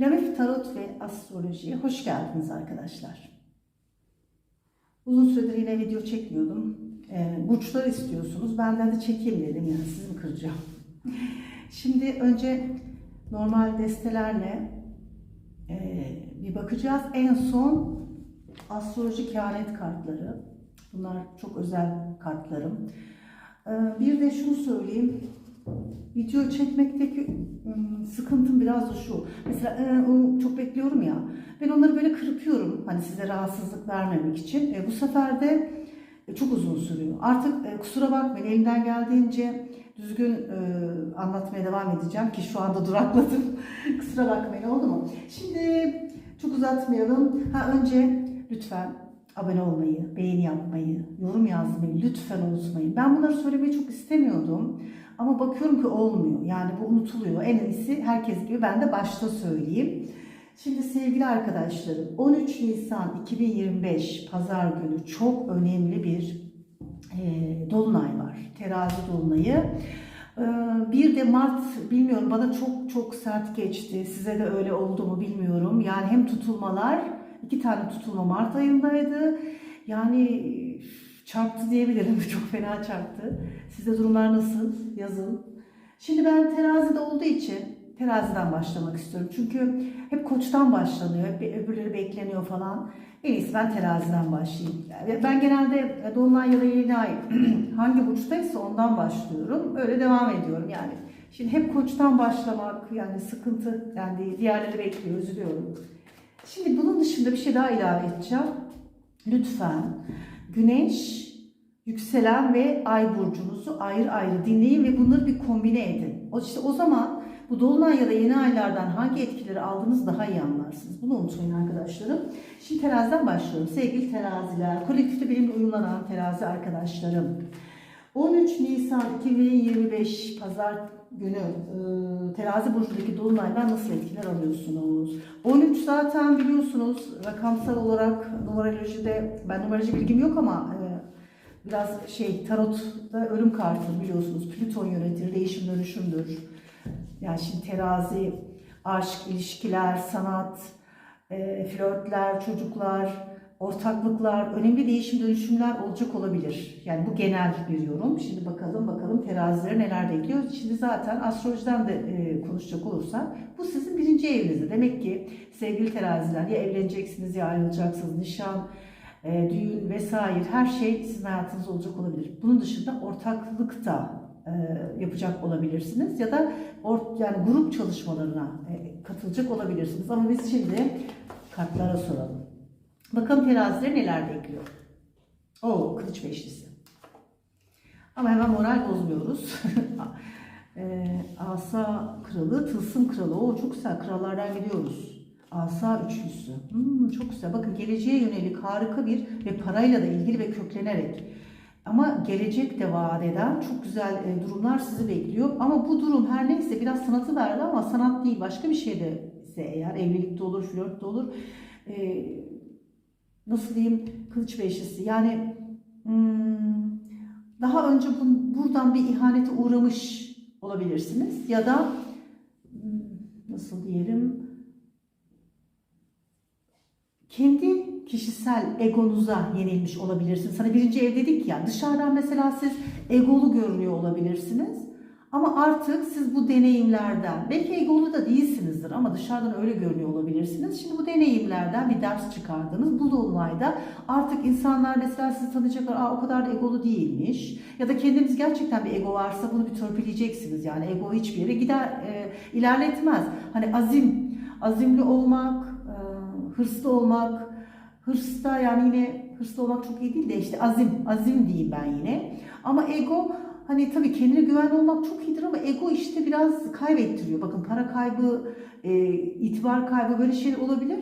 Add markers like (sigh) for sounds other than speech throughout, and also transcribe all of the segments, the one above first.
Lamif Tarot ve Astroloji'ye hoş geldiniz arkadaşlar. Uzun süredir yine video çekmiyordum. Ee, burçlar istiyorsunuz. Benden de çekeyim dedim yani sizi mi kıracağım. Şimdi önce normal destelerle e, bir bakacağız. En son astroloji kehanet kartları. Bunlar çok özel kartlarım. Ee, bir de şunu söyleyeyim. Video çekmekteki ım, sıkıntım biraz da şu. Mesela e, çok bekliyorum ya. Ben onları böyle kırpıyorum. Hani size rahatsızlık vermemek için. E, bu sefer de e, çok uzun sürüyor. Artık e, kusura bakmayın elimden geldiğince düzgün e, anlatmaya devam edeceğim ki şu anda durakladım. (laughs) kusura bakmayın oldu mu? Şimdi çok uzatmayalım. Ha önce lütfen abone olmayı, beğeni yapmayı, yorum yazmayı lütfen unutmayın. Ben bunları söylemeyi çok istemiyordum. Ama bakıyorum ki olmuyor. Yani bu unutuluyor. En iyisi herkes gibi ben de başta söyleyeyim. Şimdi sevgili arkadaşlarım 13 Nisan 2025 Pazar günü çok önemli bir e, dolunay var. Terazi dolunayı. E, bir de Mart bilmiyorum bana çok çok sert geçti. Size de öyle oldu mu bilmiyorum. Yani hem tutulmalar iki tane tutulma Mart ayındaydı. Yani çarptı diyebilirim. (laughs) Çok fena çarptı. Sizde durumlar nasıl? Yazın. Şimdi ben terazide olduğu için teraziden başlamak istiyorum. Çünkü hep koçtan başlanıyor. Hep öbürleri bekleniyor falan. En iyisi ben teraziden başlayayım. Yani Ben genelde dolunay ya da yeni ay (clears throat) hangi burçtaysa ondan başlıyorum. Öyle devam ediyorum yani. Şimdi hep koçtan başlamak yani sıkıntı. Yani diğerleri bekliyor, üzülüyorum. Şimdi bunun dışında bir şey daha ilave edeceğim. Lütfen güneş, yükselen ve ay burcunuzu ayrı ayrı dinleyin ve bunları bir kombine edin. O işte o zaman bu dolunay ya da yeni aylardan hangi etkileri aldığınızı daha iyi anlarsınız. Bunu unutmayın arkadaşlarım. Şimdi teraziden başlıyorum. Sevgili teraziler, kolektifte benimle uyumlanan terazi arkadaşlarım. 13 Nisan 2025 Pazar günü e, terazi burcundaki dolunaydan nasıl etkiler alıyorsunuz? 13 zaten biliyorsunuz rakamsal olarak numerolojide ben numeroloji bilgim yok ama e, biraz şey tarotta ölüm kartı biliyorsunuz. Plüton yönetir, değişim dönüşümdür. Yani şimdi terazi, aşk, ilişkiler, sanat, e, flörtler, çocuklar, ortaklıklar, önemli değişim dönüşümler olacak olabilir. Yani bu genel bir yorum. Şimdi bakalım bakalım terazileri neler bekliyor. Şimdi zaten astrolojiden de e, konuşacak olursak bu sizin birinci evinizde. Demek ki sevgili teraziler ya evleneceksiniz ya ayrılacaksınız. Nişan, e, düğün vesaire her şey sizin hayatınızda olacak olabilir. Bunun dışında ortaklık da e, yapacak olabilirsiniz ya da or, yani grup çalışmalarına e, katılacak olabilirsiniz. Ama biz şimdi kartlara soralım. Bakalım terazileri neler bekliyor. Oo, kılıç beşlisi. Ama hemen moral bozmuyoruz. (laughs) e, asa kralı, tılsım kralı. Oo, çok güzel. Krallardan gidiyoruz. Asa üçlüsü. Hmm, çok güzel. Bakın geleceğe yönelik harika bir ve parayla da ilgili ve köklenerek. Ama gelecek de vaat eden çok güzel e, durumlar sizi bekliyor. Ama bu durum her neyse biraz sanatı verdi ama sanat değil başka bir şey de ise eğer evlilikte olur, flört de olur. E, nasıl diyeyim kılıç beşlisi yani hmm, daha önce bu, buradan bir ihanete uğramış olabilirsiniz ya da hmm, nasıl diyelim kendi kişisel egonuza yenilmiş olabilirsiniz. Hani birinci ev dedik ya dışarıdan mesela siz egolu görünüyor olabilirsiniz. Ama artık siz bu deneyimlerden, belki egolu da değilsinizdir ama dışarıdan öyle görünüyor olabilirsiniz. Şimdi bu deneyimlerden bir ders çıkardınız. Bu dolunayda artık insanlar mesela sizi tanıyacaklar, Aa, o kadar da egolu değilmiş. Ya da kendiniz gerçekten bir ego varsa bunu bir törpüleyeceksiniz. Yani ego hiçbir yere gider, e, ilerletmez. Hani azim, azimli olmak, e, hırslı olmak, hırsta yani yine hırslı olmak çok iyi değil de işte azim, azim diyeyim ben yine. Ama ego Hani tabii kendine güven olmak çok iyidir ama ego işte biraz kaybettiriyor. Bakın para kaybı, e, itibar kaybı böyle şeyler olabilir.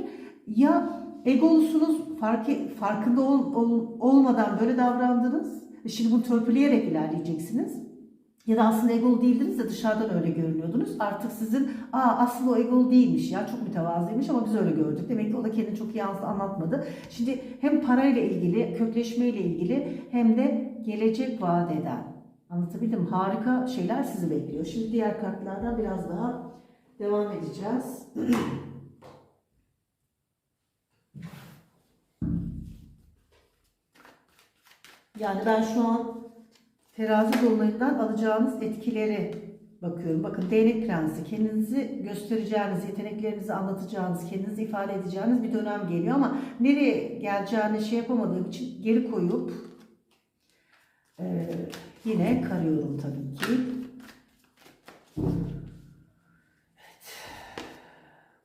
Ya egolusunuz fark, farkında ol, ol, olmadan böyle davrandınız. Şimdi bunu törpüleyerek ilerleyeceksiniz. Ya da aslında egolu değildiniz de dışarıdan öyle görünüyordunuz. Artık sizin aa aslında o egolu değilmiş ya çok mütevazıymış ama biz öyle gördük. Demek ki o da kendini çok iyi anlatmadı. Şimdi hem parayla ilgili, kökleşmeyle ilgili hem de gelecek vaat eden Anlatabildim. Harika şeyler sizi bekliyor. Şimdi diğer kartlardan biraz daha devam edeceğiz. (clears throat) yani ben şu an terazi dolunayından alacağınız etkileri bakıyorum. Bakın değnek prensi kendinizi göstereceğiniz, yeteneklerinizi anlatacağınız, kendinizi ifade edeceğiniz bir dönem geliyor ama nereye geleceğini şey yapamadığım için geri koyup e, yine karıyorum tabii ki.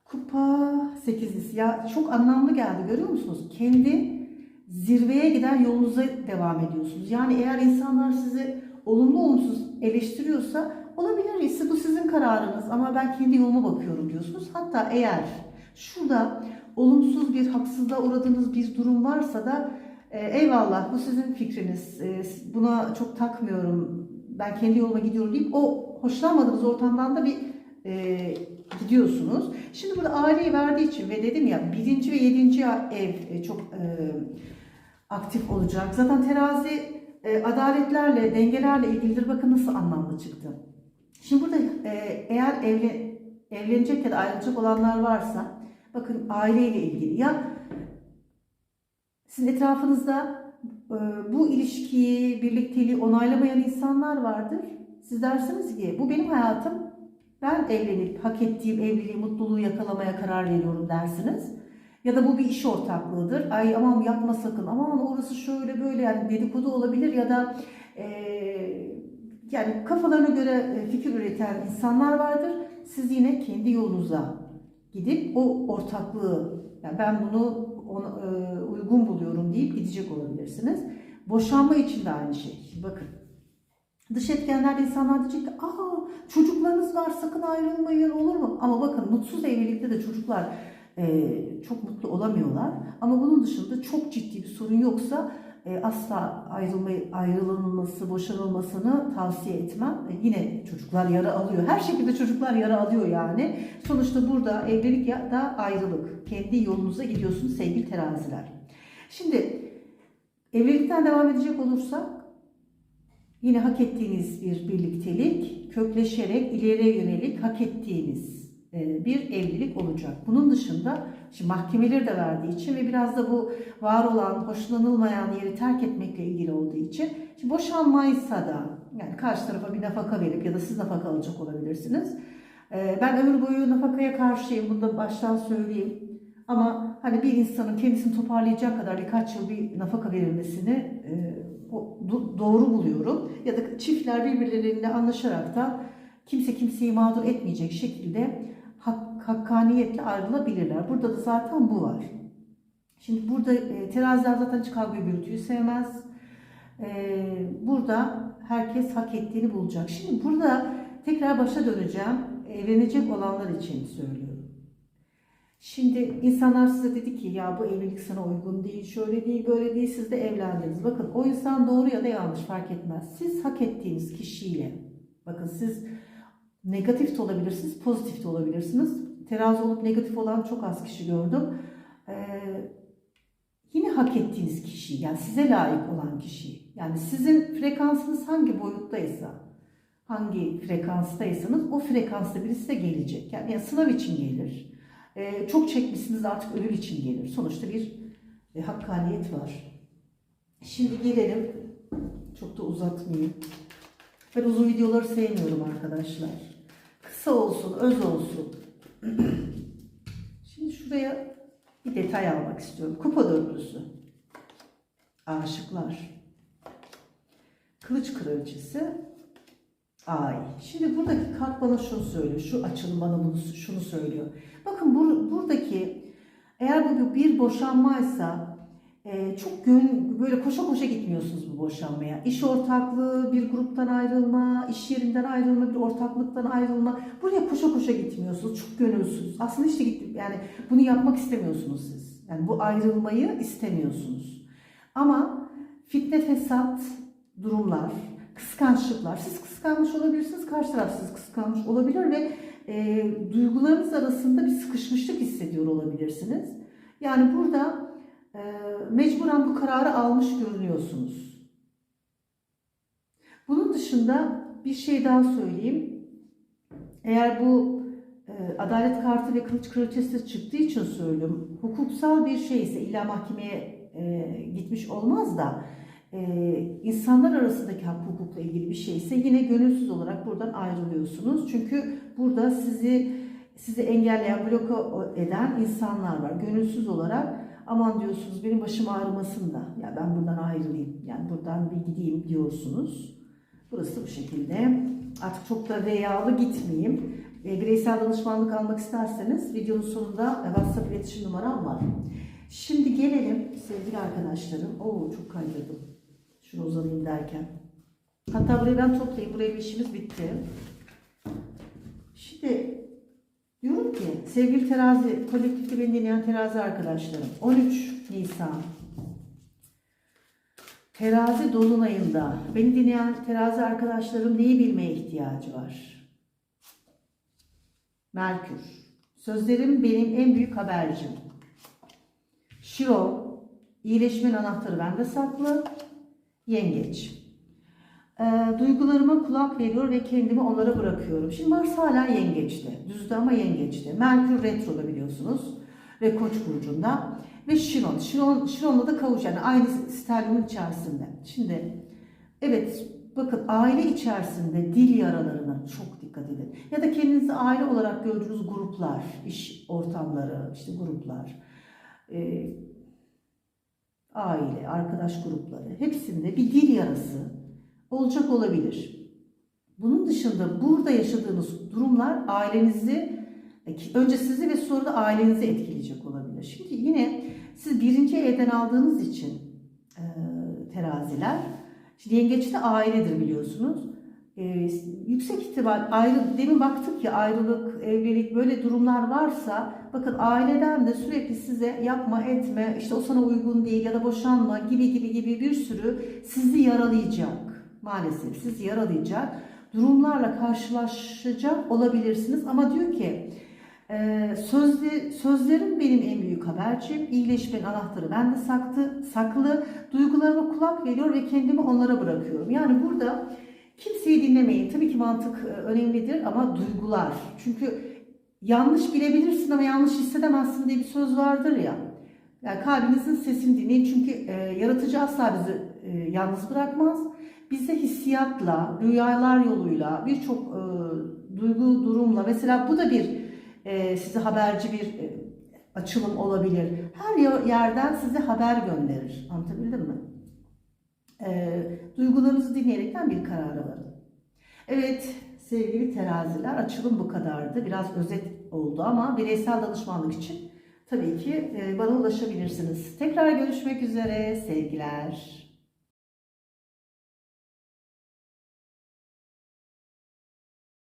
Kupa 8'lisi. Ya çok anlamlı geldi görüyor musunuz? Kendi zirveye giden yolunuza devam ediyorsunuz. Yani eğer insanlar sizi olumlu olumsuz eleştiriyorsa olabilir. ise bu sizin kararınız ama ben kendi yoluma bakıyorum diyorsunuz. Hatta eğer şurada olumsuz bir haksızlığa uğradığınız bir durum varsa da eyvallah bu sizin fikriniz. E, buna çok takmıyorum. Ben kendi yoluma gidiyorum deyip o hoşlanmadığınız ortamdan da bir e, gidiyorsunuz. Şimdi burada aileyi verdiği için ve dedim ya birinci ve yedinci ev e, çok e, aktif olacak. Zaten terazi e, adaletlerle, dengelerle ilgilidir. Bakın nasıl anlamlı çıktı. Şimdi burada e, eğer evli, evlenecek ya da ayrılacak olanlar varsa bakın aileyle ilgili ya sizin etrafınızda e, bu ilişkiyi, birlikteliği onaylamayan insanlar vardır. Siz dersiniz ki bu benim hayatım. Ben evlenip hak ettiğim evliliği, mutluluğu yakalamaya karar veriyorum dersiniz. Ya da bu bir iş ortaklığıdır. Ay aman yapma sakın. Aman orası şöyle böyle yani dedikodu olabilir ya da e, yani kafalarına göre e, fikir üreten insanlar vardır. Siz yine kendi yolunuza gidip o ortaklığı yani ben bunu ona, e, uygun buluyorum deyip gidecek olabilirsiniz. Boşanma için de aynı şey. Bakın dış etkenlerde insanlar diyecek ki aa çocuklarınız var sakın ayrılmayın olur mu? Ama bakın mutsuz evlilikte de çocuklar e, çok mutlu olamıyorlar. Ama bunun dışında çok ciddi bir sorun yoksa e, asla ayrılmayı, ayrılınması, boşanılmasını tavsiye etmem. E, yine çocuklar yara alıyor. Her şekilde çocuklar yara alıyor yani. Sonuçta burada evlilik ya da ayrılık. Kendi yolunuza gidiyorsunuz sevgili teraziler. Şimdi evlilikten devam edecek olursak yine hak ettiğiniz bir birliktelik, kökleşerek ileriye yönelik hak ettiğiniz bir evlilik olacak. Bunun dışında şimdi mahkemeleri de verdiği için ve biraz da bu var olan, hoşlanılmayan yeri terk etmekle ilgili olduğu için şimdi boşanmaysa da yani karşı tarafa bir nafaka verip ya da siz nafaka alacak olabilirsiniz. E, Ben ömür boyu nafakaya karşıyım. Bunu da baştan söyleyeyim. Ama hani bir insanın kendisini toparlayacak kadar birkaç yıl bir nafaka verilmesini e, doğru buluyorum. Ya da çiftler birbirleriyle anlaşarak da kimse kimseyi mağdur etmeyecek şekilde hakkaniyetle ayrılabilirler. Burada da zaten bu var. Şimdi burada e, teraziler zaten hiç kavga gürültüyü sevmez. E, burada herkes hak ettiğini bulacak. Şimdi burada tekrar başa döneceğim. Evlenecek olanlar için söylüyorum. Şimdi insanlar size dedi ki ya bu evlilik sana uygun değil, şöyle değil, böyle değil, siz de evlendiniz. Bakın o insan doğru ya da yanlış fark etmez. Siz hak ettiğiniz kişiyle, bakın siz negatif de olabilirsiniz, pozitif de olabilirsiniz. Terazi olup negatif olan çok az kişi gördüm. Ee, yine hak ettiğiniz kişi, yani size layık olan kişi. Yani sizin frekansınız hangi boyuttaysa, hangi frekanstaysanız o frekansta birisi de gelecek. Yani, yani sınav için gelir. Ee, çok çekmişsiniz artık ödül için gelir. Sonuçta bir e, hakkaniyet var. Şimdi gelelim. Çok da uzatmayayım. Ben uzun videoları sevmiyorum arkadaşlar. Kısa olsun, öz olsun. (clears throat) Şimdi şuraya bir detay almak istiyorum. Kupa dörtlüsü. Aşıklar. Kılıç kraliçesi. Ay. Şimdi buradaki kart bana şunu söylüyor. Şu açılım bana bunu, şunu söylüyor. Bakın bur, buradaki eğer bu bir boşanmaysa e, çok gön, böyle koşa koşa gitmiyorsunuz bu boşanmaya. İş ortaklığı, bir gruptan ayrılma, iş yerinden ayrılma, bir ortaklıktan ayrılma. Buraya koşa koşa gitmiyorsunuz. Çok gönülsüz. Aslında işte gittim. Yani bunu yapmak istemiyorsunuz siz. Yani bu ayrılmayı istemiyorsunuz. Ama fitne fesat durumlar, kıskançlıklar. Siz kıskanmış olabilirsiniz, karşı taraf siz kıskanmış olabilir ve e, duygularınız arasında bir sıkışmışlık hissediyor olabilirsiniz. Yani burada e, mecburen bu kararı almış görünüyorsunuz. Bunun dışında bir şey daha söyleyeyim. Eğer bu e, adalet kartı ve kılıç kraliçesi çıktığı için söylüyorum. Hukuksal bir şey ise illa mahkemeye e, gitmiş olmaz da e, insanlar arasındaki hak hukukla ilgili bir şeyse yine gönülsüz olarak buradan ayrılıyorsunuz. Çünkü burada sizi sizi engelleyen, bloke eden insanlar var. Gönülsüz olarak aman diyorsunuz benim başım ağrımasın da ya ben buradan ayrılayım. Yani buradan bir gideyim diyorsunuz. Burası bu şekilde. Artık çok da veyalı gitmeyeyim. E, bireysel danışmanlık almak isterseniz videonun sonunda WhatsApp iletişim numaram var. Şimdi gelelim sevgili arkadaşlarım. Oo çok kaydırdım. Şunu uzanayım derken. Hatta burayı ben toplayayım. Buraya bir işimiz bitti. Şimdi sevgili terazi, kolektifte beni dinleyen terazi arkadaşlarım. 13 Nisan Terazi dolunayında beni dinleyen terazi arkadaşlarım neyi bilmeye ihtiyacı var? Merkür. Sözlerim benim en büyük habercim. Şiro, iyileşmenin anahtarı bende saklı. Yengeç. Duygularıma kulak veriyor ve kendimi onlara bırakıyorum. Şimdi Mars hala yengeçte. Düzde ama yengeçte. Merkür retroda biliyorsunuz. Ve Koç burcunda. Ve Şiron. Şiron Şiron'la da kavuş yani aynı sterlimin içerisinde. Şimdi evet bakın aile içerisinde dil yaralarına çok dikkat edin. Ya da kendinizi aile olarak gördüğünüz gruplar, iş ortamları, işte gruplar, e, aile, arkadaş grupları hepsinde bir dil yarası olacak olabilir. Bunun dışında burada yaşadığınız durumlar ailenizi önce sizi ve sonra da ailenizi etkileyecek olabilir. Şimdi yine siz birinci evden aldığınız için e, teraziler, şimdi yengeçte ailedir biliyorsunuz. E, yüksek ihtimal ayrı, demin baktık ya ayrılık, evlilik böyle durumlar varsa bakın aileden de sürekli size yapma etme, işte o sana uygun değil ya da boşanma gibi gibi gibi bir sürü sizi yaralayacak. Maalesef sizi yaralayacak durumlarla karşılaşacak olabilirsiniz. Ama diyor ki e, sözli, sözlerim benim en büyük habercim. İyileşmenin anahtarı bende saklı, saklı. Duygularıma kulak veriyor ve kendimi onlara bırakıyorum. Yani burada kimseyi dinlemeyin. Tabii ki mantık e, önemlidir ama duygular. Çünkü yanlış bilebilirsin ama yanlış hissedemezsin diye bir söz vardır ya. Yani kalbinizin sesini dinleyin çünkü e, yaratıcı asla bizi e, yalnız bırakmaz. Bize hissiyatla, rüyalar yoluyla, birçok e, duygu durumla mesela bu da bir e, size haberci bir e, açılım olabilir. Her yerden size haber gönderir. Anlatabildim mi? E, duygularınızı dinleyerekten bir karara varın. Evet sevgili teraziler açılım bu kadardı. Biraz özet oldu ama bireysel danışmanlık için tabii ki e, bana ulaşabilirsiniz. Tekrar görüşmek üzere sevgiler.